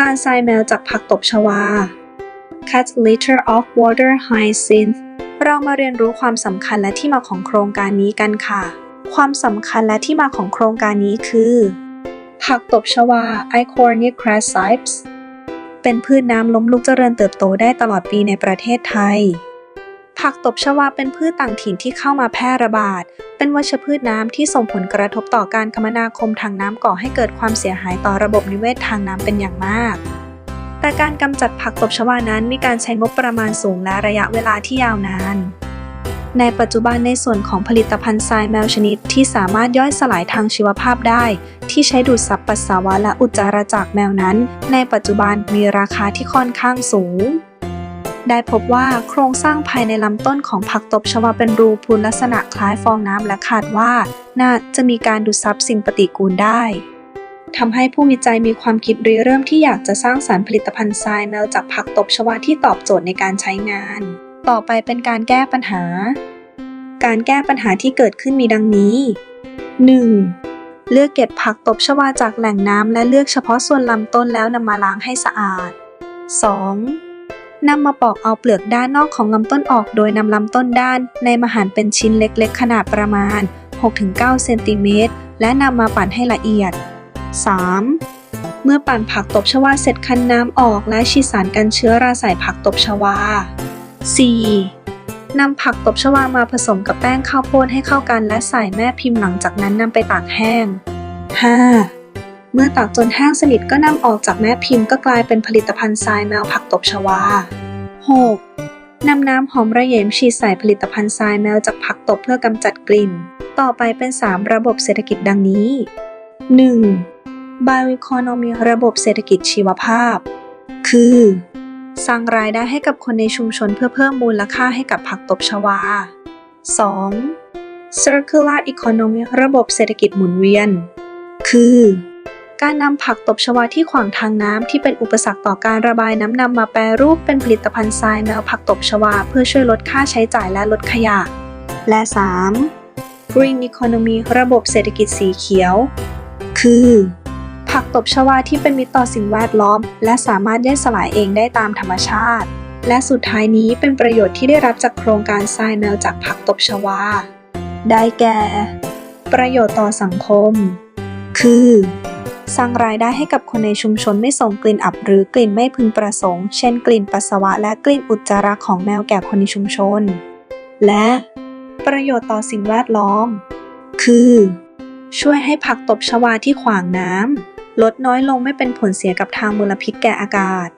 การทรายแมวจากผักตบชวา Cat Litter of Water Hyacinth เรามาเรียนรู้ความสำคัญและที่มาของโครงการนี้กันค่ะ ความสำคัญและที่มาของโครงการนี้คือ ผักตบชวา Icornia crassipes เป็นพืชน้ำล้มลุกเจริญเติบโตได้ตลอดปีในประเทศไทย ผักตบชวาเป็นพืชต่างถิ่นที่เข้ามาแพร่ระบาด เป็นวัชพืชน้ำที่ส่งผลกระทบต่อการคมนาคมทางน้ำก่อให้เกิดความเสียหายต่อระบบนิเวศทางน้ำเป็นอย่างมาก แต่การกำจัดผักตบชวานั้นมีการใช้งบประมาณสูงและระยะเวลาที่ยาวนานในปัจจุบันในส่วนของผลิตภัณฑ์ทรายแมวชนิดที่สามารถย่อยสลายทางชีวภาพได้ ที่ใช้ดูดซับปัสสาวะและอุจจาระจากแมวนั้น ในปัจจุบันมีราคาที่ค่อนข้างสูง ได้พบว่าโครงสร้างภายในลำต้นของผักตบชวาเป็นรูพูนลักษณะคล้ายฟองน้ำและคาดว่า น่าจะมีการดูดซับสิ่งปฏิกูลได้ทำให้ผู้วิจัยมีความคิดริเริ่มที่อยากจะสร้างสารผลิตภัณฑ์ทรายแมวจากผักตบชวาที่ตอบโจทย์ในการใช้งาน ต่อไปเป็นการแก้ปัญหา การแก้ปัญหาที่เกิดขึ้นมีดังนี้ 1. เลือกเก็บผักตบชวาจากแหล่งน้ำและเลือกเฉพาะส่วนลำต้นแล้วนำมาล้างให้สะอาด 2. นำมาปอกเอาเปลือกด้านนอกของลำต้นออกโดยนำลำต้นด้าน ในมาหั่นเป็นชิ้นเล็กๆ ขนาดประมาณ 6-9 เซนติเมตร และนำมาปั่นให้ละเอียด 3. เมื่อปั่นผักตบชวาเสร็จคั้นน้ำออกและฉีดสารกันเชื้อราใส่ผักตบชวา 4. นำผักตบชวามาผสมกับแป้งข้าวโพดให้เข้ากันและใส่แม่พิมพ์หลังจากนั้นนำไปตากแห้ง 5. เมื่อตากจนแห้งสนิทก็นำออกจากแม่พิมพ์ก็กลายเป็นผลิตภัณฑ์ทรายแมวผักตบชวา 6. นำน้ำหอมระเหยมฉีดใส่ผลิตภัณฑ์ทรายแมวจากผักตบเพื่อกำจัดกลิ่น ต่อไปเป็น 3 ระบบเศรษฐกิจดังนี้ 1. Bioeconomy ระบบเศรษฐกิจชีวภาพ คือ สร้างรายได้ให้กับคนในชุมชนเพื่อเพิ่มมูลค่าให้กับผักตบชวา 2. Circular Economy ระบบเศรษฐกิจหมุนเวียน คือ การนำผักตบชวาที่ขวางทางน้ำที่เป็นอุปสรรคต่อการระบายน้ำนำมาแปรรูปเป็นผลิตภัณฑ์ทรายแมวผักตบชวา เพื่อช่วยลดค่าใช้จ่ายและลดขยะ และ 3. Green Economy ระบบเศรษฐกิจสีเขียว คือ ผักตบชวาที่เป็นมิตรต่อสิ่งแวดล้อม และสามารถย่อยสลายเองได้ตามธรรมชาติ และสุดท้ายนี้เป็นประโยชน์ที่ได้รับจากโครงการทรายแมวจากผักตบชวา ได้แก่ ประโยชน์ต่อสังคม คือ สร้างรายได้ให้กับคนในชุมชนไม่ส่งกลิ่นอับหรือกลิ่นไม่พึงประสงค์ เช่นกลิ่นปัสสาวะและกลิ่นอุจจาระของแมวแก่คนในชุมชน และ ประโยชน์ต่อสิ่งแวดล้อม คือ ช่วยให้ผักตบชวาที่ขวางน้ำลดน้อยลงไม่เป็นผลเสียกับทางมลพิษแก่อากาศ